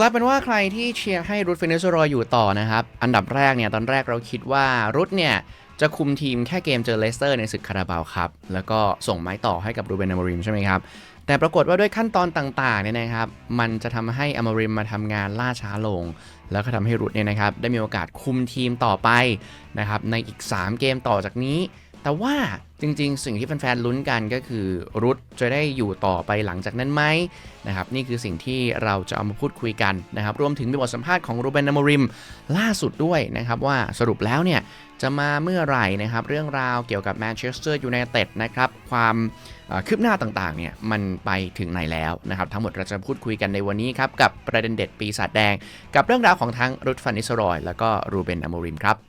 กลายเป็นว่าใครที่เชียร์ให้รุดเฟเนซูรอยอยู่ต่อนะครับ อันดับแรกเนี่ยตอนแรกเราคิดว่ารุดเนี่ยจะคุมทีมแค่เกมเจอเลสเตอร์ในศึกคาราบาวครับแล้วก็ส่งไม้ต่อให้กับรูเบนอมริมใช่ไหมครับแต่ปรากฏว่าด้วยขั้นตอนต่างๆเนี่ยนะครับ มันจะทำให้อมริมมาทำงานล่าช้าลง แล้วก็ทำให้รุดเนี่ยนะครับได้มีโอกาสคุมทีมต่อไปนะครับในอีก 3 เกมต่อจากนี้ แต่ว่าจริงๆ สิ่งที่แฟนๆลุ้นกันก็คือรุดจะได้อยู่ต่อไปหลังจากนั้นไหมนะครับนี่คือสิ่งที่เราจะเอามาพูดคุยกันนะครับรวมถึงมีบทสัมภาษณ์ของรูเบนนามริมล่าสุดด้วยนะครับว่าสรุปแล้วเนี่ยจะมาเมื่อไหร่นะครับเรื่องราวเกี่ยวกับแมนเชสเตอร์ยูไนเต็ดนะครับความคืบหน้าต่างๆเนี่ยมันไปถึงไหนแล้วนะครับทั้งหมดเราจะพูดคุยกันในวันนี้ครับกับประเด็นเด็ดปีศาจแดง กับเรื่องราวของทั้งรุดฟันนิสรอย แล้วก็รูเบนอโมริมครับ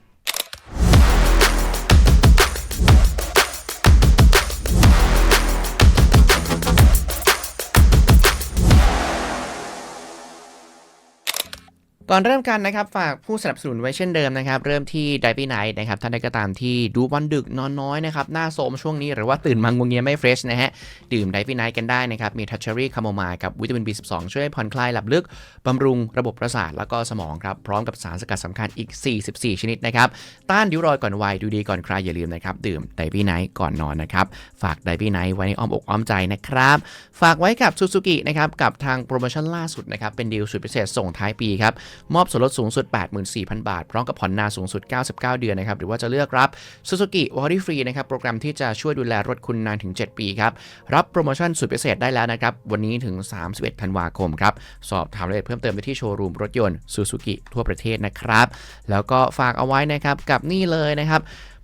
ก่อนเริ่มกันนะครับฝากผู้สนับสนุนไว้เช่นเดิมนะครับเริ่มที่ d i v y Night นะครับท่านใดก็ตามที่ดูบอลดึกนอนน้อยนะครับหน้าโสมช่วงนี้หรือว่าตื่นมางงเงียไม่เฟรชนะฮะดื่ม d i v y Night กันได้นะครับมีทัชเชอรี่คาโมไมล์กับวิตามิน B12 ช่วยผ่อนคลายหลับลึกบำรุงระบบประสาทแล้วก็สมองครับพร้อมกับสารสกัดสำคัญอีก 44 ชนิดนะครับต้านริ้วรอยก่อนวัยดูดีก่อนใครอย่าลืมนะครับดื่ม d i v y Night ก่อนนอนนะครับฝาก d i v y Night ไว้ในอ้อมอกอ้อมใจนะครับฝากไว้กับ Suzuki นะครับกับทางโปรโมชั่นล่าสุดนะครับเป็นดีลสุดพิเศษส่งท้ายปีครับมอบส่วนลดสูงสุด 84,000 บาท พร้อมกับผ่อนนานสูงสุด 99 เดือนนะครับ หรือว่าจะเลือกรับ Suzuki w a r r y Free นะครับ โปรแกรมที่จะช่วยดูแลรถคุณนานถึง 7 ปีครับ รับโปรโมชั่นสุดพิเศษได้แล้วนะครับ วันนี้ถึง 31 ธันวาคมครับ สอบถามรายละเอียดเพิ่มเติมได้ที่โชว์รูมรถยนต์ Suzuki ทั่วประเทศนะครับ แล้วก็ฝากเอาไว้นะครับกับนี่เลยนะครับ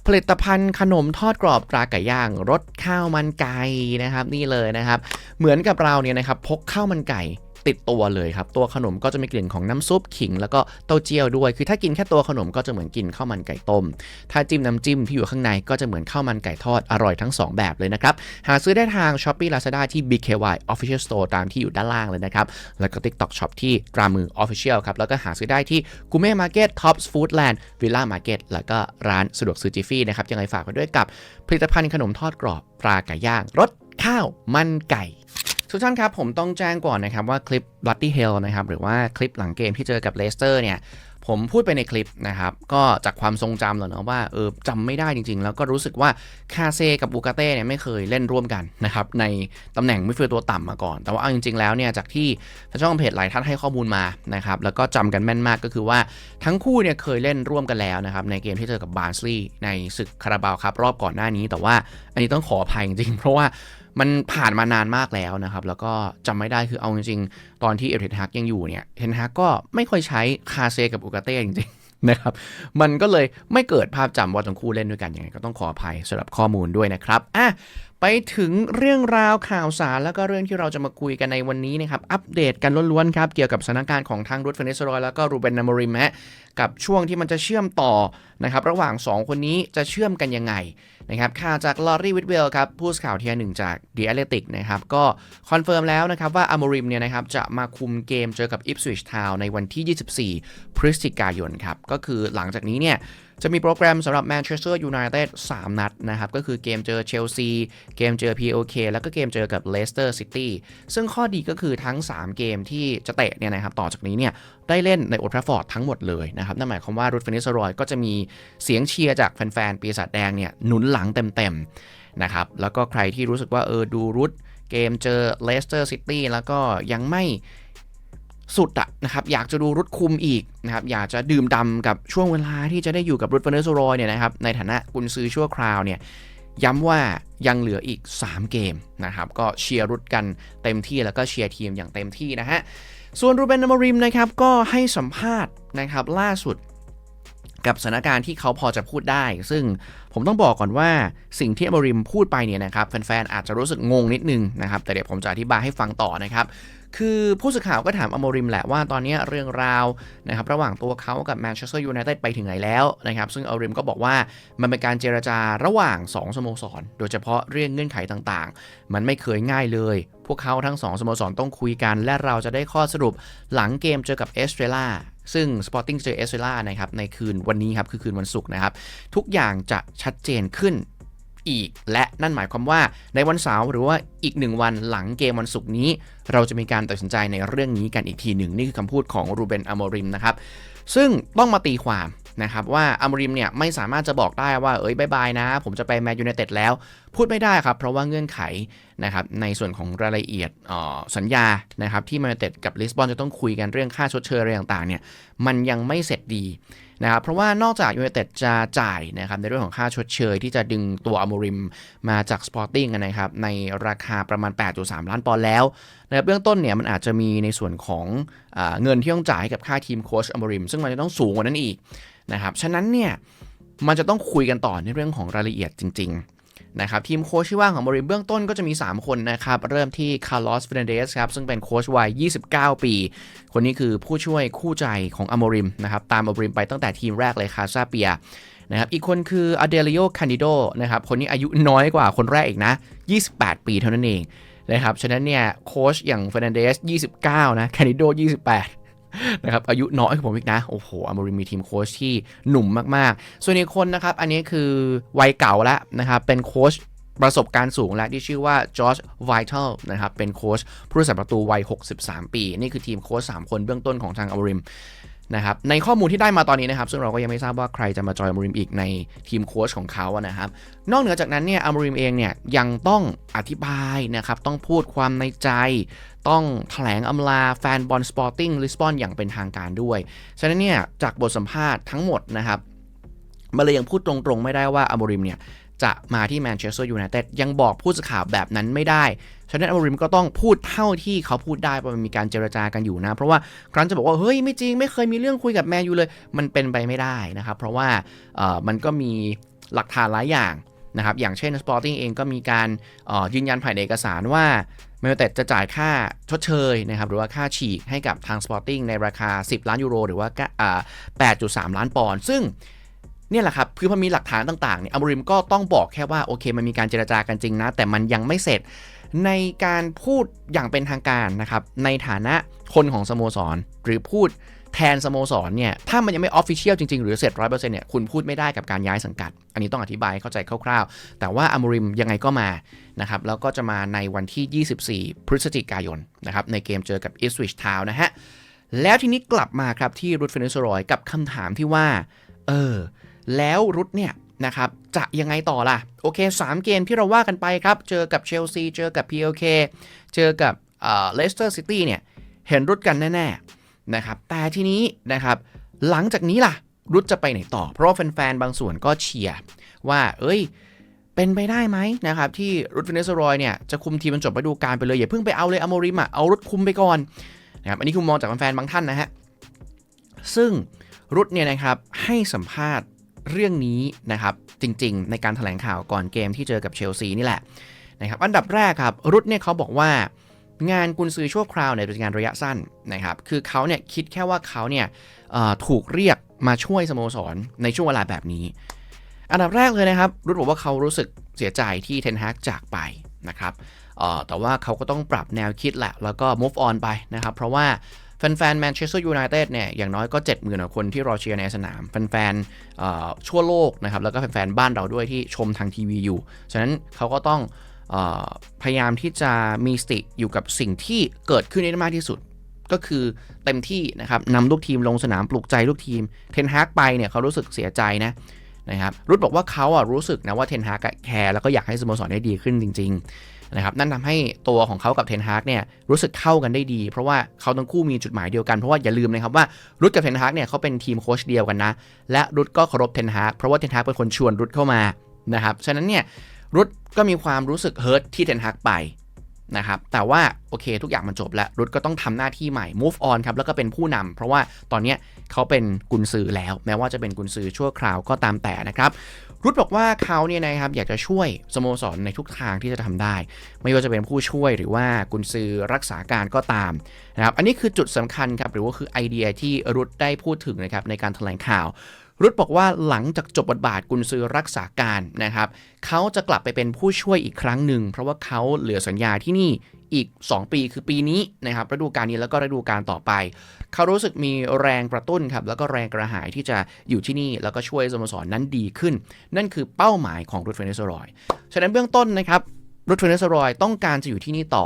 ผลิตภัณฑ์ขนมทอดกรอบตราไก่ย่างรสข้าวมันไก่นะครับนี่เลยนะครับ เหมือนกับเราเนี่ยนะครับพกข้าวมันไก่ ติดตัวเลยครับ ตัวขนมก็จะมีกลิ่นของน้ำซุปขิง แล้วก็เต้าเจี้ยวด้วย คือถ้ากินแค่ตัวขนมก็จะเหมือนกินข้าวมันไก่ต้ม ถ้าจิ้มน้ำจิ้มที่อยู่ข้างในก็จะเหมือนข้าวมันไก่ทอดอร่อยทั้ง 2 แบบเลยนะครับ หาซื้อได้ทาง s h o p e e Lazada ที่ BKY Official Store ตามที่อยู่ด้านล่างเลยนะครับ แล้วก็ TikTok Shop ที่ตรามือ Official ครับ แล้วก็หาซื้อได้ที่ g u m e Market Tops Foodland Villa Market แล้วก็ร้านสะดวกซื้อจิฟฟี่นะครับยังไงฝากไว้ด้วยกับผลิตภัณฑ์ขนมทอดกรอบปลาไก่ย่างรสข้าวมันไก่ ทุกท่านครับ ผมต้องแจ้งก่อนนะครับว่าคลิป Bloody Hell นะครับหรือว่าคลิปหลังเกมที่เจอกับเลสเตอร์เนี่ยผมพูดไปในคลิปนะครับ ก็จากความทรงจำแล้วเนาะว่าเออจำไม่ได้จริง ๆ แล้วก็รู้สึกว่าคาเซกับบูกาเต้เนี่ยไม่เคยเล่นร่วมกันนะครับในตำแหน่งมิดฟิลด์ตัวต่ำมาก่อน แต่ว่าเอาจริง ๆ แล้วเนี่ยจากที่ช่องเพจหลายท่านให้ข้อมูลมานะครับแล้วก็จำกันแม่นมากก็คือว่าทั้งคู่เนี่ยเคยเล่นร่วมกันแล้วนะครับในเกมที่เจอกับบาร์สลีย์ในศึกคาราบาวครับรอบก่อนหน้านี้ แต่ว่าอันนี้ต้องขออภัยจริงๆเพราะว่า มันผ่านมานานมากแล้วนะครับ แล้วก็จำไม่ได้คือเอาจริงๆ ตอนที่เอเทนฮักยังอยู่เนี่ยเทนฮักก็ไม่ค่อยใช้คาเซกับอุกาเต้จริงๆนะครับ มันก็เลยไม่เกิดภาพจำว่าทั้งคู่เล่นด้วยกันยังไงก็ต้องขออภัยสำหรับข้อมูลด้วยนะครับอะ ไปถึงเรื่องราวข่าวสารแล้วก็เรื่องที่เราจะมาคุยกันในวันนี้นะครับ อัปเดตกันล้วนๆครับ เกี่ยวกับสถานการณ์ของทางรุดเฟเนสรอยแล้วก็รูเบนนามริมฮะกับช่วงที่มันจะเชื่อมต่อนะครับ ระหว่าง 2 คนนี้จะเชื่อมกันยังไงนะครับข่าวจากลอรี่วิทเวลครับ ผู้สื่อข่าวเทียร์หนึ่งจาก The Athletic นะครับ ก็คอนเฟิร์มแล้วนะครับว่าอ m มริมเนี่ยนะครับจะมาคุมเกมเจอกับ Ipswich Town ในวันที่ 24 พฤศจิกายนครับก็คือหลังจากนี้เนี่ย จะมีโปรแกรมสำหรับแมนเชสเตอร์ยูไนเต็ด3นัดนะครับ ก็คือเกมเจอเชลซี เกมเจอ POK แล้วก็เกมเจอกับเลสเตอร์ซิตี้ซึ่งข้อดีก็คือทั้ง 3 เกมที่จะเตะเนี่ยนะครับต่อจากนี้เนี่ยได้เล่นในโอทราฟอร์ดทั้งหมดเลยนะครับนั่นหมายความว่ารูทเฟนิสรอยก็จะมีเสียงเชียร์จากแฟนๆปีศาจแดงเนี่ยหนุนหลังเต็มๆนะครับแล้วก็ใครที่รู้สึกว่าเออดูรุดเกมเจอเลสเตอร์ซิตี้แล้วก็ยังไม่ สุดอะนะครับอยากจะดูรุดคุมอีกนะครับอยากจะดื่มดำกับช่วงเวลาที่จะได้อยู่กับรุดเฟเนอร์โซรอยเนี่ยนะครับในฐานะกุนซือชั่วคราวเนี่ยย้ำว่ายังเหลืออีก 3 เกมนะครับก็เชียร์รุดกันเต็มที่แล้วก็เชียร์ทีมอย่างเต็มที่นะฮะส่วนรูเบนนามริมนะครับก็ให้สัมภาษณ์นะครับล่าสุดกับสถานการณ์ที่เขาพอจะพูดได้ ซึ่ง ผมต้องบอกก่อนว่าสิ่งที่อมริมพูดไปเนี่ยนะครับแฟนๆอาจจะรู้สึกงงนิดนึงนะครับแต่เดี๋ยวผมจะอธิบายให้ฟังต่อนะครับคือผู้สื่อข่าวก็ถามอโมริมแหละว่าตอนนี้เรื่องราวนะครับระหว่างตัวเขากับแมนเชสเตอร์ยูไนเต็ดไปถึงไหนแล้วนะครับซึ่งอโมริมก็บอกว่ามันเป็นการเจรจาระหว่าง 2 สโมสร โดยเฉพาะเรื่องเงื่อนไขต่างๆ มันไม่เคยง่ายเลย พวกเขาทั้ง 2 สโมสรต้องคุยกัน และเราจะได้ข้อสรุปหลังเกมเจอกับเอสเตรล่า ซึ่ง Sporting เจอเอสเตรล่านะครับในคืนวันนี้ครับคือคืนวันศุกร์นะครับ ทุกอย่างจะชัดเจนขึ้นอีก และนั่นหมายความว่าในวันเสาร์หรือว่าอีกหนึ่งวันหลังเกมวันศุกร์นี้ เราจะมีการตัดสินใจในเรื่องนี้กันอีกทีหนึ่ง นี่คือคำพูดของรูเบนอโมริมนะครับซึ่งต้องมาตีความนะครับว่าอมริมเนี่ยไม่สามารถจะบอกได้ว่าเอ้ยบายบายนะ ผมจะไปแมนยูไนเต็ดแล้ว พูดไม่ได้ครับ เพราะว่าเงื่อนไขนะครับในส่วนของรายละเอียดสัญญานะครับที่มนยูไนเต็ดกับลิสบอนจะต้องคุยกันเรื่องค่าชดเชยอะไรต่างๆเนี่ยมันยังไม่เสร็จดีนะครับเพราะว่านอกจากยูไนเต็ดจะจ่ายนะครับในเรื่องของค่าชดเชยที่จะดึงตัวอ m มริมมาจากสปอร์ติ้งนะครับในราคาประมาณ 8.3 ล้านปอนด์แล้วนะครับเบื้องต้นเนี่ยมันอาจจะมีในส่วนของอเงินที่ต้องจ่ายกับค่าทีมโค้ชอ m มริมซึ่งมันจะต้องสูงกว่านั้นอีกนะครับฉะนั้นเนี่ยมันจะต้องคุยกันต่อในเรื่องของรายละเอียดจริง ๆ นะครับทีมโค้ชที่ว่างของบริเบื้องต้นก็จะมี 3 คนนะครับ เริ่มที่คาร์ลอสเฟรนเดสครับ ซึ่งเป็นโค้ชวัย 29 ปี คนนี้คือผู้ช่วยคู่ใจของอโมริมนะครับ ตามอโมริมไปตั้งแต่ทีมแรกเลยคาซาเปียนะครับอีกคนคืออเดลิโอคานดิโดนะครับคนนี้อายุน้อยกว่าคนแรกอีกนะ 28 ปีเท่านั้นเองนะครับฉะนั้นเนี่ยโค้ชอย่างเฟรนเดส 29 นะคานดิโด 28 นะครับอายุน้อยกว่าผมอีกนะ โอ้โหอมริมีทีมโค้ชที่หนุ่มมากๆ ส่วนอีกคนนะครับ อันนี้คือวัยเก่าแล้วนะครับ เป็นโค้ชประสบการณ์สูงและที่ชื่อว่าจอร์จไวทัลนะครับ เป็นโค้ชผู้รักษาประตูวัย 63 ปี นี่คือทีมโค้ช3คนเบื้องต้นของทางอมริม นะครับในข้อมูลที่ได้มาตอนนี้นะครับซึ่งเราก็ยังไม่ทราบว่าใครจะมาจอยอมริมอีกในทีมโค้ชของเขานะครับนอกเหนือจากนั้นเนี่ยอมริมเองเนี่ยยังต้องอธิบายนะครับต้องพูดความในใจ ต้องแถลงอำลาแฟนบอลสปอร์ติ้งลิสบอนอย่างเป็นทางการด้วย ฉะนั้นเนี่ยจากบทสัมภาษณ์ทั้งหมดนะครับมันเลยยังพูดตรงๆไม่ได้ว่าอมริมเนี่ย จะมาที่แมนเชสเตอร์ยูไนเต็ดยังบอกผู้สื่อข่าวแบบนั้นไม่ได้ฉะนั้นอมริมก็ต้องพูดเท่าที่เขาพูดได้เพราะมันมีการเจรจากันอยู่นะ เพราะว่าครั้นจะบอกว่า เฮ้ย ไม่จริง ไม่เคยมีเรื่องคุยกับแมนยูเลย มันเป็นไปไม่ได้นะครับ เพราะว่ามันก็มีหลักฐานหลายอย่างนะครับ อย่างเช่น Sporting เองก็มีการยืนยันผ่านเอกสารว่าแมนยูเต็ดจะจ่ายค่าชดเชยนะครับ หรือว่าค่าฉีกให้กับทาง Sporting ในราคา 10 ล้านยูโร หรือว่า 8.3 ล้านปอนด์ซึ่ง เนี่ยแหละครับคือพอมีหลักฐานต่างๆเนี่ยอัมริมก็ต้องบอกแค่ว่าโอเค มันมีการเจรจากันจริงนะ แต่มันยังไม่เสร็จในการพูดอย่างเป็นทางการนะครับ ในฐานะคนของสโมสร หรือพูดแทนสโมสรเนี่ย ถ้ามันยังไม่ออฟฟิเชียลจริง ๆ หรือเสร็จร้อยเปอร์เซ็นต์เนี่ยคุณพูดไม่ได้กับการย้ายสังกัด อันนี้ต้องอธิบายเข้าใจคร่าวๆ แต่ว่าอมริมยังไงก็มานะครับ แล้วก็จะมาในวันที่ 24 พฤศจิกายนนะครับ ในเกมเจอกับอิสวิชทาวนะฮะแล้วทีนี้กลับมาครับที่รูทเฟนิสรอยกับคำถามที่ว่า เออ แล้วรุดเนี่ยนะครับจะยังไงต่อล่ะ โอเค 3 เกมที่เราว่ากันไปครับ เจอกับเชลซีเจอกับ PLK เจอกับเลสเตอร์ซิตี้เนี่ย เห็นรุดกันแน่ๆนะครับแต่ทีนี้นะครับหลังจากนี้ล่ะ รุดจะไปไหนต่อ เพราะว่าแฟนๆ บางส่วนก็เชียร์ว่า เอ้ย เป็นไปได้ไหมนะครับ ที่รุดฟินเนสรอยเนี่ย จะคุมทีมจนจบฤดูกาลไปเลย อย่าเพิ่งไปเอาเลยอโมริมอะเอารุดคุมไปก่อนนะครับอันนี้คือมองจากแฟนๆบางท่านนะฮะซึ่งรุดเนี่ยนะครับให้สัมภาษณ์ เรื่องนี้นะครับจริงๆ ในการถแถลงข่าวก่อนเกมที่เจอกับเชลซีนี่แหละนะครับอันดับแรกครับรุดเนี่ยเขาบอกว่างานกุนซือชั่วคราวเนี่ยเป็นงานระยะสั้นนะครับคือเขาเนี่ยคิดแค่ว่าเขาเนี่ยถูกเรียกมาช่วยสโมสรในช่วงเวลาแบบนี้ อันดับแรกเลยนะครับ รุดบอกว่าเขารู้สึกเสียใจที่เทนฮากจากไปนะครับแต่ว่าเขาก็ต้องปรับแนวคิดแหละแล้วก็ move on ไปนะครับ เพราะว่า แฟนๆแมนเชสเตอร์ยูไนเต็ดเนี่ยอย่างน้อยก็ 70,000กว่าคนที่รอเชียร์ในสนาม แฟนๆทั่วโลกนะครับ แล้วก็แฟนๆบ้านเราด้วยที่ชมทางทีวีอยู่ ฉะนั้นเขาก็ต้องอพยายามที่จะมีสติอยู่กับสิ่งที่เกิดขึ้นได้มากที่สุด ก็คือเต็มที่นะครับนำลูกทีมลงสนามปลุกใจลูกทีมเทนฮากไปเนี่ยเขารู้สึกเสียใจนะนะครับรุดบอกว่าเขาอะรู้สึกนะว่าเทนฮากแคร์แล้วก็อยากให้สโมสรได้ดีขึ้นจริง ๆ นะครับนั่นทำให้ตัวของเขากับเทนฮากเนี่ยรู้สึกเข้ากันได้ดี เพราะว่าเขาทั้งคู่มีจุดหมายเดียวกันเพราะว่าอย่าลืมนะครับว่ารุดกับเทนฮากเนี่ยเขาเป็นทีมโค้ชเดียวกันนะและรุดก็เคารพเทนฮากเพราะว่าเทนฮากเป็นคนชวนรุดเข้ามานะครับฉะนั้นเนี่ยรุดก็มีความรู้สึกเฮิร์ตที่เทนฮากไปนะครับแต่ว่าโอเคทุกอย่างมันจบแล้วรุดก็ต้องทำหน้าที่ใหม่ move on ครับแล้วก็เป็นผู้นำเพราะว่าตอนนี้เขาเป็นกุนซือแล้ว แม้ว่าจะเป็นกุนซือชั่วคราวก็ตามแต่นะครับ รุดบอกว่าเขาเนี่ยนะครับอยากจะช่วยสโมสรในทุกทางที่จะทำได้ ไม่ว่าจะเป็นผู้ช่วยหรือว่ากุญซือรักษาการก็ตามนะครับอันนี้คือจุดสำคัญครับหรือว่าคือไอเดียที่รุดได้พูดถึงนะครับในการแถลงข่าว รุดบอกว่าหลังจากจบบทบาทกุนซือรักษาการนะครับเขาจะกลับไปเป็นผู้ช่วยอีกครั้งหนึ่ง เพราะว่าเขาเหลือสัญญาที่นี่อีก 2 ปีคือปีนี้นะครับฤดูกาลนี้แล้วก็ฤดูกาลต่อไป เขารู้สึกมีแรงกระตุ้นครับแล้วก็แรงกระหายที่จะอยู่ที่นี่แล้วก็ช่วยสโมสรนั้นดีขึ้น นั่นคือเป้าหมายของรูดเฟนเนสรอยฉะนั้นเบื้องต้นนะครับรูดเฟนเนสรอยต้องการจะอยู่ที่นี่ต่อ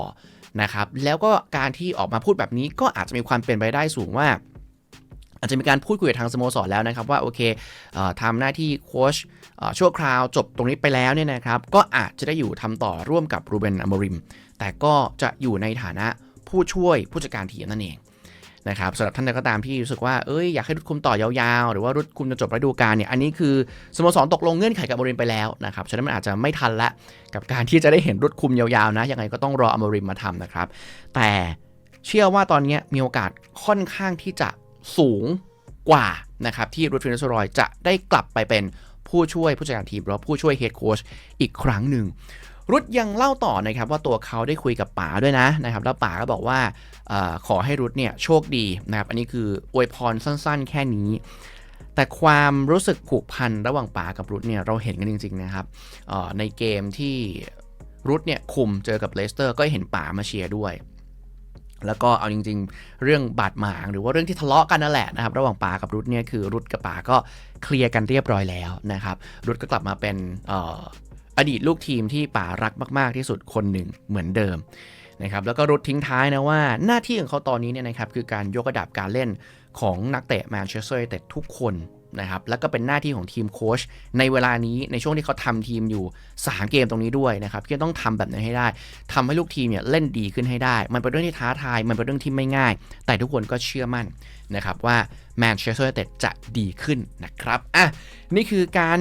นะครับแล้วก็การที่ออกมาพูดแบบนี้ก็อาจจะมีความเป็นไปได้สูงว่า อาจจะมีการพูดคุยกับทางสโมสรแล้วนะครับว่าโอเคออทำหน้าที่โค้ชชั่วคราวจบตรงนี้ไปแล้วเนี่ยนะครับก็อาจจะได้อยู่ทำต่อร่วมกับรูเบนอมริม แต่ก็จะอยู่ในฐานะผู้ช่วยผู้จัดการทีมนั่นเองนะครับสำหรับท่านใดก็ตามที่รู้สึกว่าเอ้ยอยากให้รุดคุมต่อยาวๆ หรือว่ารุดคุมจนจบฤดูกาลเนี่ยอันนี้คือสโมสรตกลงเงื่อนไขกับอมริมไปแล้วนะครับฉะนั้นมันอาจจะไม่ทันละกับการที่จะได้เห็นรุดคุมยาวๆนะยังไงก็ต้องรออมริมมาทำนะครับ แต่เชื่อว่าตอนนี้มีโอกาสค่อนข้างที่จะ สูงกว่านะครับที่รูดฟินสรอยจะได้กลับไปเป็นผู้ช่วยผู้จัดการทีมหรือว่าผู้ช่วยเฮดโค้ชอีกครั้งหนึ่งรุดยังเล่าต่อนะครับว่าตัวเขาได้คุยกับป๋าด้วยนะนะครับแล้วป๋าก็บอกว่าอขอให้รุดเนี่ยโชคดีนะครับอันนี้คืออวยพรสั้นๆ แค่นี้ แต่ความรู้สึกผูกพันระหว่างป๋ากับรุดเนี่ยเราเห็นกันจริงๆนะครับในเกมที่รุดเนี่ยคุมเจอกับเลสเตอร์ก็เห็นป๋ามาเชียร์ด้วย แล้วก็เอาจริง ๆ เรื่องบาดหมาง หรือว่าเรื่องที่ทะเลาะกันนั่นแหละนะครับ ระหว่างป๋ากับรุดเนี่ยคือรุดกับป๋าก็เคลียร์กันเรียบร้อยแล้วนะครับ รุดก็กลับมาเป็นอออดีตลูกทีมที่ป๋ารักมากๆที่สุดคนหนึ่งเหมือนเดิมนะครับแล้วก็รุดทิ้งท้ายนะว่าหน้าที่ของเขาตอนนี้เนี่ยนะครับคือการยกระดับการเล่นของนักเตะแมนเชสเตอร์ยูไนเต็ดทุกคน นะครับแล้วก็เป็นหน้าที่ของทีมโค้ชในเวลานี้ในช่วงที่เขาทำทีมอยู่ 3 เกมตรงนี้ด้วยนะครับที่ต้องทำแบบนี้ให้ได้ทำให้ลูกทีมเนี่ยเล่นดีขึ้นให้ได้ มันเป็นเรื่องที่ท้าทาย มันเป็นเรื่องที่ไม่ง่าย แต่ทุกคนก็เชื่อมั่นนะครับว่าแมนเชสเตอร์ยูไนเต็ดจะดีขึ้นนะครับอะนี่คือการ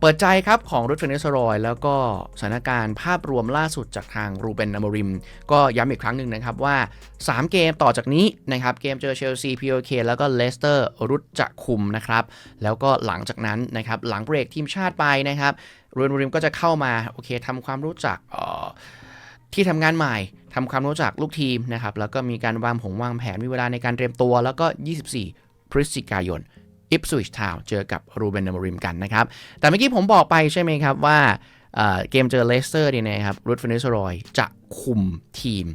เปิดใจครับของรุดเฟนเนสรอย แล้วก็สถานการณ์ภาพรวมล่าสุดจากทางรูเบนอมริม ก็ย้ำอีกครั้งหนึ่งนะครับว่า 3 เกมต่อจากนี้นะครับเกมเจอเชลซีพีโอเคแล้วก็เลสเตอร์รุดจะคุมนะครับ แล้วก็หลังจากนั้นนะครับหลังเบรกทีมชาติไปนะครับรูเบนอมริมก็จะเข้ามาโอเคทำความรู้จักที่ทำงานใหม่ทำความรู้จักลูกทีมนะครับแล้วก็มีการวางผงวางแผนมีเวลาในการเตรียมตัว แล้วก็ 24 พฤศจิกายน อิปสวิชทาวเจอกับรูเบนเดมริมกันนะครับ แต่เมื่อกี้ผมบอกไปใช่ไหมครับว่าเเกมเจอเลสเตอร์เนี่ยนะครับรูดฟินิสรอยจะคุมทีม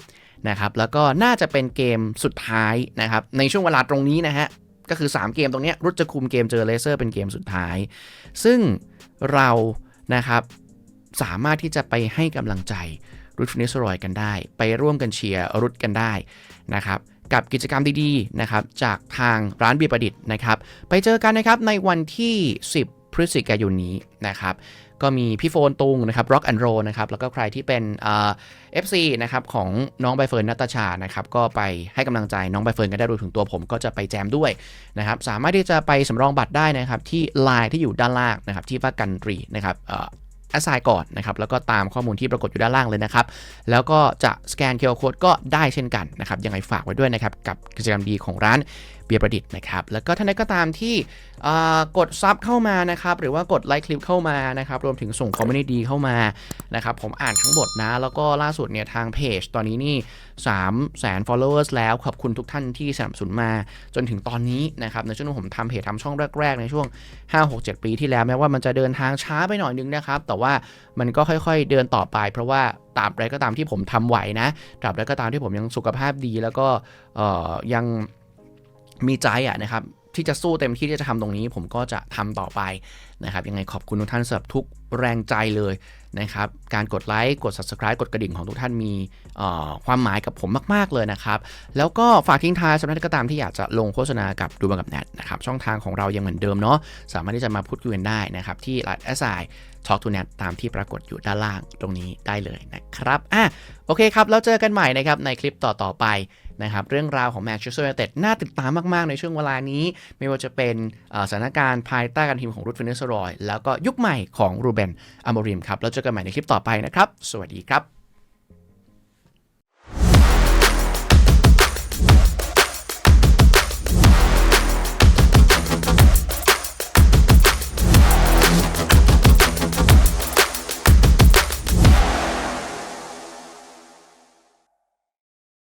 นะครับแล้วก็น่าจะเป็นเกมสุดท้ายนะครับในช่วงเวลาตรงนี้นะฮะก็คือ 3 เกมตรงนี้รุดจะคุมเกมเจอเลสเตอร์เป็นเกมสุดท้าย ซึ่งเรานะครับสามารถที่จะไปให้กำลังใจรุดฟินิสรอยกันได้ ไปร่วมกันเชียร์รุดกันได้นะครับ กับกิจกรรมดีๆนะครับจากทางร้านเบียร์ประดิษฐ์นะครับ ไปเจอกันนะครับในวันที่ 10 พฤศจิกายนนี้นะครับก็มีพี่โฟนตุงนะครับ Rock and Roll นะครับแล้วก็ใครที่เป็นเอ่อ FC นะครับของน้องใบเฟิร์นนัตชานะครับก็ไปให้กำลังใจน้องใบเฟิร์นกันได้รวมถึงตัวผมก็จะไปแจมด้วยนะครับสามารถที่จะไปสำรองบัตรได้นะครับที่ไลน์ที่อยู่ด้านล่างนะครับที่ว่ากันตรีนะครับ แอสไซน์ก่อนนะครับแล้วก็ตามข้อมูลที่ปรากฏอยู่ด้านล่างเลยนะครับแล้วก็จะสแกน QR Code ก็ได้เช่นกันนะครับยังไงฝากไว้ด้วยนะครับกับกิจกรรมดีของร้าน บียร์ประดิษฐ์นะครับแล้วก็ท่านใดก็ตามที่กดซับเข้ามานะครับหรือว่ากดไลค์คลิปเข้ามานะครับรวมถึงส่งคอมเมนต์ดีเข้ามานะครับผมอ่านทั้งหมดนะ แล้วก็ล่าสุดเนี่ยทางเพจตอนนี้นี่3แสน followers แล้วขอบคุณทุกท่านที่สนับสนุนมาจนถึงตอนนี้นะครับในช่วงผมทำเพจทำช่องแรกๆ ในช่วง 5-6-7 ปีที่แล้วแม้ว่ามันจะเดินทางช้าไปหน่อยนึงนะครับแต่ว่ามันก็ค่อยๆเดินต่อไป เพราะว่าตราบใดก็ตามที่ผมทำไหวนะตราบใดก็ตามที่ผมยังสุขภาพดีแล้วก็ยัง มีใจอะนะครับที่จะสู้เต็มที่ที่จะทำตรงนี้ ผมก็จะทำต่อไปนะครับยังไงขอบคุณทุกท่านสำหรับทุกแรงใจเลยนะครับการกดไลค์กด subscribe กดกระดิ่งของทุกท่านมีความหมายกับผมมาก ๆ เลยนะครับ แล้วก็ฝากทิ้งท้ายสำหรับท่านก็ตามที่อยากจะลงโฆษณากับดูบังกับแนทนะครับช่องทางของเรายังเหมือนเดิมเนาะสามารถที่จะมาพูดคุยกันได้นะครับ ที่ไลน์แอสไซ Talk to Net ตามที่ปรากฏอยู่ด้านล่างตรงนี้ได้เลยนะครับอะโอเคครับแล้วเจอกันใหม่นะครับในคลิปต่อๆไป นะครับเรื่องราวของแมนเชสเตอร์ยูไนเต็ดน่าติดตามมากๆ ในช่วงเวลานี้ ไม่ว่าจะเป็นสถานการณ์ภายใต้การทีมของรูดฟินเนสรอยแล้วก็ยุคใหม่ของรูเบนอโมริมครับแล้วเจอกันใหม่ในคลิปต่อไปนะครับ สวัสดีครับ